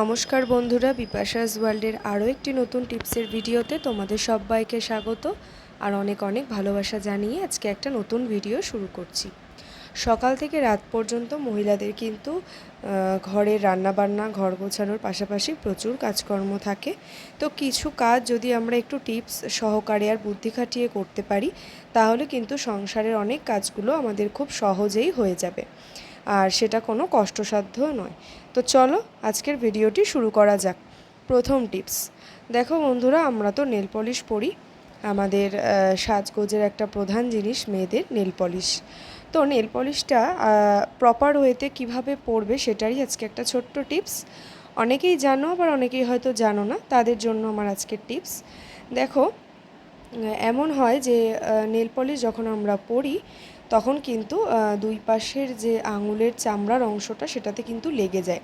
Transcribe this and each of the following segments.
নমস্কার বন্ধুরা, বিপাশাস ওয়ার্ল্ডের আরও একটি নতুন টিপসের ভিডিওতে তোমাদের সবাইকে স্বাগত আর অনেক অনেক ভালোবাসা জানিয়ে আজকে একটা নতুন ভিডিও শুরু করছি। সকাল থেকে রাত পর্যন্ত মহিলাদের কিন্তু ঘরের রান্নাবান্না, ঘর গোছানোর পাশাপাশি প্রচুর কাজকর্ম থাকে। তো কিছু কাজ যদি আমরা একটু টিপস সহকারে আর বুদ্ধি খাটিয়ে করতে পারি, তাহলে কিন্তু সংসারের অনেক কাজগুলো আমাদের খুব সহজেই হয়ে যাবে। আর সেটা কোনো কষ্টসাধ্য নয়। তো চলো, আজকের ভিডিওটি শুরু করা যাক। প্রথম টিপস। দেখো বন্ধুরা, আমরা তো নেল পলিশ পরি। আমাদের সাজগোজের একটা প্রধান জিনিস মেয়েদের নেল পলিশ। তো নেল পলিশটা প্রপার ওয়েতে কীভাবে পরবে সেটারই আজকে একটা ছোট্ট টিপস। অনেকেই জানো, আবার অনেকেই হয়তো জানো না, তাদের জন্য আমার আজকের টিপস। দেখো, এমন হয় যে নেল পলিশ যখন আমরা পরি তখন কিন্তু দুই পাশের যে আঙুলের চামড়ার অংশটা সেটাতে কিন্তু লেগে যায়।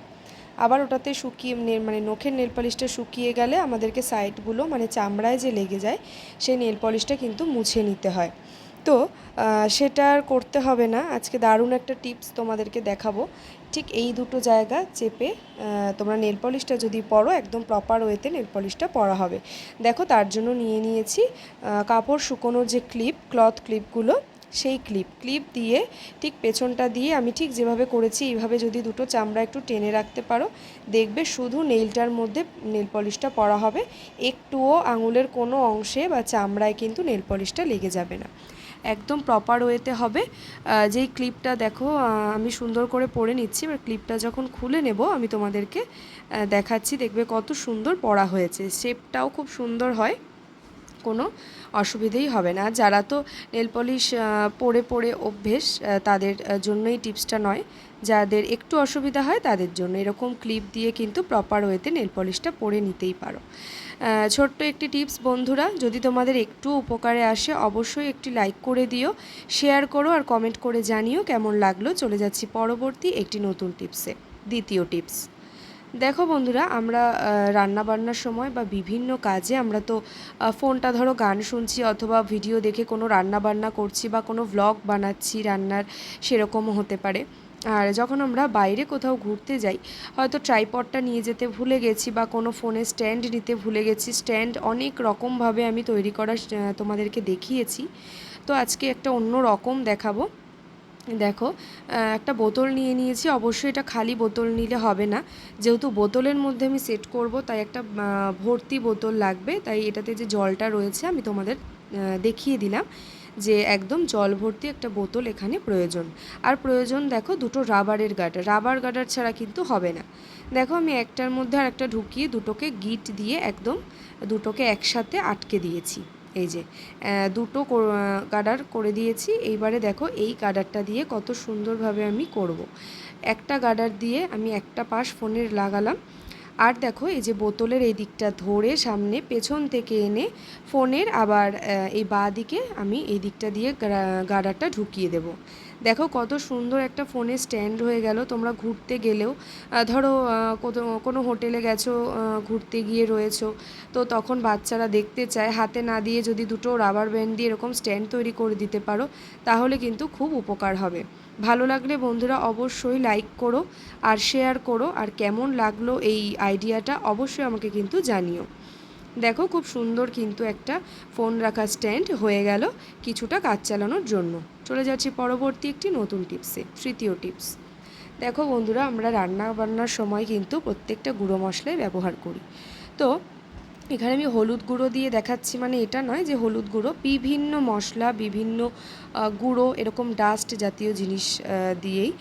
আবার ওটাতে শুকিয়ে মানে নখের নেল পলিশটা শুকিয়ে গেলে আমাদেরকে সাইডগুলো মানে চামড়ায় যে লেগে যায়, সেই নেল পলিশটা কিন্তু মুছে নিতে হয়। তো সেটা আর করতে হবে না। আজকে দারুণ একটা টিপস তোমাদেরকে দেখাবো। ঠিক এই দুটো জায়গা চেপে তোমরা নেল পলিশটা যদি পরো, একদম প্রপার ওয়েতে নেল পলিশটা পরা হবে। দেখো, তার জন্য নিয়ে নিয়েছি কাপড় শুকোনোর যে ক্লিপ ক্লথ ক্লিপগুলো সেই ক্লিপ ক্লিপ দিয়ে ঠিক পেছনটা দিয়ে আমি ঠিক যেভাবে করেছি, এইভাবে যদি দুটো চামড়া একটু টেনে রাখতে পারো, দেখবে শুধু নেইলটার মধ্যে নেল পলিশটা পরা হবে, একটুও আঙুলের কোনো অংশে বা চামড়ায় কিন্তু নেল পলিশটা লেগে যাবে না। একদম প্রপার ওয়েতে হবে। যেই ক্লিপটা দেখো আমি সুন্দর করে পরে নিচ্ছি, এবার ক্লিপটা যখন খুলে নেব, আমি তোমাদেরকে দেখাচ্ছি, দেখবে কত সুন্দর পরা হয়েছে। শেপটাও খুব সুন্দর হয়। কোনো অসুবিধেই হবে না। যারা তো নেল পলিশ পরে পরে অভ্যেস তাদের জন্যই টিপসটা নয়। যাদের একটু অসুবিধা হয়, তাদের জন্য। এরকম ক্লিপ দিয়ে কিন্তু প্রপার ওয়েতে নেল পলিশটা পরে নিতেই পারো। ছোট্ট একটি টিপস বন্ধুরা, যদি তোমাদের একটু উপকারে আসে, অবশ্যই একটি লাইক করে দিও শেয়ার করো আর কমেন্ট করে জানিও কেমন লাগল। চলে যাচ্ছি পরবর্তী একটি নতুন টিপসে। দ্বিতীয় টিপস। দেখো বন্ধুরা, আমরা রান্না বান্নার সময় বা বিভিন্ন কাজে আমরা তো ফোনটা ধরো গান শুনছি অথবা ভিডিও দেখে কোনো রান্না বান্না করছি বা কোনো ভ্লগ বানাচ্ছি রান্নার সেরকমও হতে পারে। আর যখন আমরা বাইরে কোথাও ঘুরতে যাই, হয়তো ট্রাইপডটা নিয়ে যেতে ভুলে গেছি বা কোনো ফোনে স্ট্যান্ড নিতে ভুলে গেছি স্ট্যান্ড অনেক রকমভাবে আমি তৈরি করা তোমাদেরকে দেখিয়েছি। তো আজকে একটা অন্য রকম দেখাবো। দেখো একটা বোতল নিয়ে নিয়েছি। অবশ্যই এটা খালি বোতল নিলে হবে না। যেহেতু বোতলের মধ্যে আমি সেট করব, তাই একটা ভর্তি বোতল লাগবে। তাই এটাতে যে জলটা রয়েছে, আমি তোমাদের দেখিয়ে দিলাম যে একদম জল ভর্তি একটা বোতল এখানে প্রয়োজন। আর প্রয়োজন, দেখো, দুটো রাবারের গার্ডার রাবার গার্ডার ছাড়া কিন্তু হবে না। দেখো, আমি একটার মধ্যে আর একটা ঢুকিয়ে দুটোকে গিট দিয়ে একদম দুটোকে একসাথে আটকে দিয়েছি। এই যে দুটো গার্ডার করে দিয়েছি এইবারে দেখো এই গার্ডারটা দিয়ে কত সুন্দরভাবে আমি করব। একটা গার্ডার দিয়ে আমি একটা পাশ ফোনের লাগালাম আর দেখো, এই যে বোতলের এই দিকটা ধরে সামনে পেছন থেকে এনে ফোনের আবার এই বাঁ দিকে আমি এই দিকটা দিয়ে গা- গার্ডারটা ঢুকিয়ে দেব। দেখো কত সুন্দর একটা ফোনে স্ট্যান্ড হয়ে গেল। তোমরা ঘুরতে গেলেও ধরো কোনো হোটেলে গেছো ঘুরতে গিয়ে রয়েছো, তো তখন বাচ্চারা দেখতে চায়, হাতে না দিয়ে যদি দুটো রাবার ব্যান্ড দিয়ে এরকম স্ট্যান্ড তৈরি করে দিতে পারো, তাহলে কিন্তু খুব উপকার হবে। ভালো লাগলে বন্ধুরা অবশ্যই লাইক করো আর শেয়ার করো আর কেমন লাগল এই আইডিয়াটা অবশ্যই আমাকে কিন্তু জানিও। দেখো খুব সুন্দর কিন্তু একটা ফোন রাখা স্ট্যান্ড হয়ে গেল কিছুটা কাজ চালানোর জন্য। চলে যাচ্ছি পরবর্তী একটি নতুন টিপসে তৃতীয় টিপস দেখো বন্ধুরা আমরা রান্না বান্নার সময় কিন্তু প্রত্যেকটা গুঁড়ো মশলাই ব্যবহার করি। তো এখানে আমি হলুদ গুঁড়ো দিয়ে দেখাচ্ছি মানে এটা নয় যে হলুদ গুঁড়ো, বিভিন্ন মশলা, বিভিন্ন গুঁড়ো, এরকম ডাস্ট জাতীয় জিনিস দিয়েই।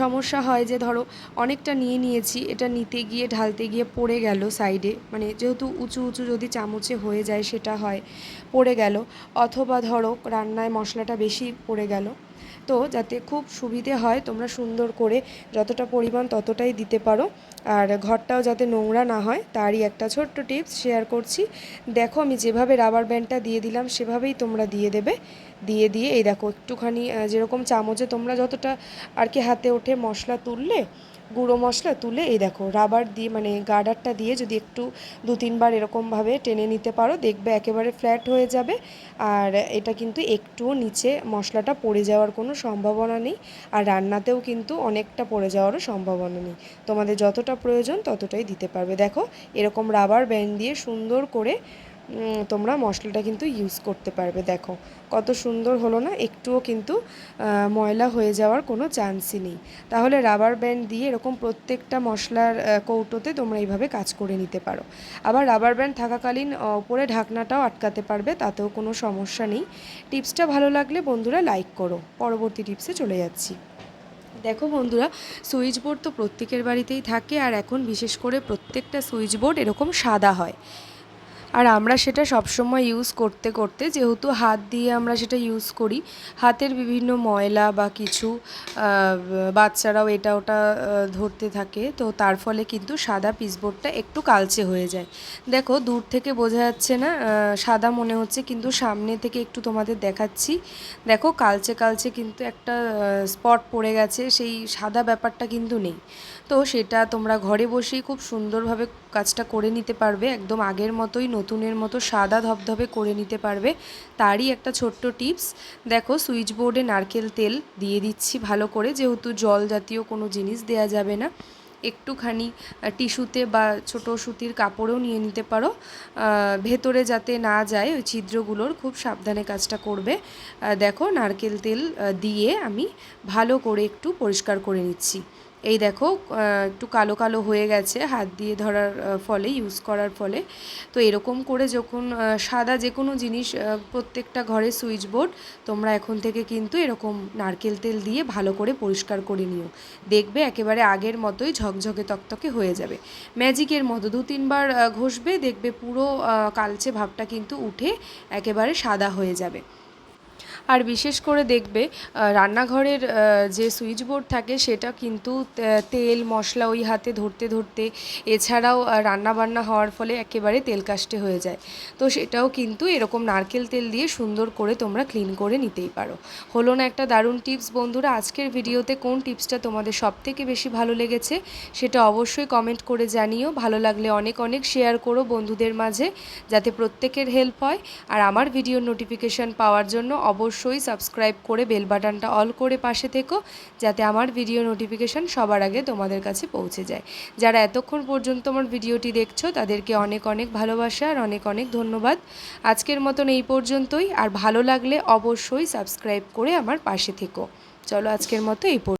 সমস্যা হয় যে ধরো অনেকটা নিয়ে নিয়েছি, এটা নিতে গিয়ে, ঢালতে গিয়ে পড়ে গেল সাইডে মানে যেহেতু উঁচু উঁচু যদি চামচে হয়ে যায় সেটা হয়, পড়ে গেল। অথবা ধরো রান্নায় মশলাটা বেশি পড়ে গেল তো যাতে খুব সুবিধে হয় তোমরা সুন্দর করে যতটা পরিমাণ ততটাই দিতে পারো। আর ঘরটাও যাতে নোংরা না হয়, তারই একটা ছোট্ট টিপস শেয়ার করছি। দেখো আমি যেভাবে রাবার ব্যান্ডটা দিয়ে দিলাম, সেভাবেই তোমরা দিয়ে দেবে। দিয়ে দিয়ে এই দেখো একটুখানি যেরকম চামচে তোমরা যতটা আর কি হাতে ওঠে মশলা তুললে গুঁড়ো মশলা তুলে, এই দেখো রাবার দিয়ে মানে গার্ডারটা দিয়ে যদি একটু দু তিনবার এরকমভাবে টেনে নিতে পারো, দেখবে একেবারে ফ্ল্যাট হয়ে যাবে। আর এটা কিন্তু একটুও নিচে মশলাটা পড়ে যাওয়ার কোনো সম্ভাবনা নেই, আর রান্নাতেও কিন্তু অনেকটা পড়ে যাওয়ারও সম্ভাবনা নেই। তোমাদের যতটা প্রয়োজন ততটাই দিতে পারবে। দেখো, এরকম রাবার ব্যান্ড দিয়ে সুন্দর করে তোমরা মশলাটা কিন্তু ইউজ করতে পারবে, দেখো। কত সুন্দর হলো না? একটুও কিন্তু ময়লা হয়ে যাওয়ার কোনো চান্সই নেই। তাহলে রাবার ব্যান্ড দিয়ে এরকম প্রত্যেকটা মশলার কৌটোতে তোমরা এইভাবে কাজ করে নিতে পারো। আবার রাবার ব্যান্ড থাকাকালীন ওপরে ঢাকনাটাও আটকাতে পারবে, তাতেও কোনো সমস্যা নেই। টিপসটা ভালো লাগলে বন্ধুরা লাইক করো। পরবর্তী টিপসে চলে যাচ্ছি। দেখো বন্ধুরা, সুইচ বোর্ড তো প্রত্যেকের বাড়িতেই থাকে, আর এখন বিশেষ করে প্রত্যেকটা সুইচ বোর্ড এরকম সাদা হয়। আর আমরা সেটা সবসময় ইউজ করতে করতে, যেহেতু হাত দিয়ে আমরা সেটা ইউজ করি, হাতের বিভিন্ন ময়লা বা কিছু বাচ্চারাও এটা ওটা ধরতে থাকে, তো তার ফলে কিন্তু সাদা পিসবোর্ডটা একটু কালচে হয়ে যায়। দেখো, দূর থেকে বোঝা যাচ্ছে না সাদা মনে হচ্ছে, কিন্তু সামনে থেকে একটু তোমাদের দেখাচ্ছি। দেখো, কালচে কালচে কিন্তু একটা স্পট পড়ে গেছে, সেই সাদা ব্যাপারটা কিন্তু নেই। তো সেটা তোমরা ঘরে বসেই খুব সুন্দরভাবে কাজটা করে নিতে পারবে। একদম আগের মতোই, নতুনের মতো সাদা ধবধবে করে নিতে পারবে। তারই একটা ছোট্ট টিপস। দেখো সুইচ বোর্ডে নারকেল তেল দিয়ে দিচ্ছি ভালো করে। যেহেতু জল জাতীয় কোনো জিনিস দেয়া যাবে না, একটুখানি টিস্যুতে বা ছোট সুতির কাপড়েও নিয়ে নিতে পারো। ভেতরে যাতে না যায় ওই ছিদ্রগুলোর, খুব সাবধানে কাজটা করবে। দেখো, নারকেল তেল দিয়ে আমি ভালো করে একটু পরিষ্কার করে নিচ্ছি। এই দেখো একটু কালো কালো হয়ে গেছে, হাত দিয়ে ধরার ফলে ইউজ করার ফলে। তো এরকম করে যখন সাদা যে কোনো জিনিস প্রত্যেকটা ঘরে সুইচ বোর্ড তোমরা এখন থেকে কিন্তু এরকম নারকেল তেল দিয়ে ভালো করে পরিষ্কার করে নিও। দেখবে একেবারে আগের মতোই ঝকঝকে তকতকে হয়ে যাবে। ম্যাজিকের মতো দু তিনবার ঘষবে, দেখবে পুরো কালচে ভাবটা কিন্তু উঠে একেবারে সাদা হয়ে যাবে। আর বিশেষ করে দেখবে রান্নাঘরের যে সুইচ বোর্ড থাকে সেটা কিন্তু তেল মশলা ওই হাতে ধরতে ধরতে এছাড়াও আহ, রান্না বান্না হওয়ার ফলে একেবারে তেল কাস্টে হয়ে যায়। তো সেটাও কিন্তু এরকম নারকেল তেল দিয়ে সুন্দর করে তোমরা ক্লিন করে নিতেই পারো। হলো না একটা দারুণ টিপস বন্ধুরা আজকের ভিডিওতে কোন টিপসটা তোমাদের সব থেকে বেশি ভালো লেগেছে সেটা অবশ্যই কমেন্ট করে জানিও। ভালো লাগলে অনেক অনেক শেয়ার করো বন্ধুদের মাঝে যাতে প্রত্যেকের হেল্প হয়। আর আমার ভিডিওর নোটিফিকেশান পাওয়ার জন্য অবশ্যই সাবস্ক্রাইব করে বেল বাটনটা অল করে পাশে থেকো, যাতে আমার ভিডিও নোটিফিকেশান সবার আগে তোমাদের কাছে পৌঁছে যায়। যারা এতক্ষণ পর্যন্ত আমার ভিডিওটি দেখছ, তাদেরকে অনেক অনেক ভালোবাসা আর অনেক অনেক ধন্যবাদ। আজকের মতন এই পর্যন্তই, আর ভালো লাগলে অবশ্যই সাবস্ক্রাইব করে আমার পাশে থেকো। চলো আজকের মতো এই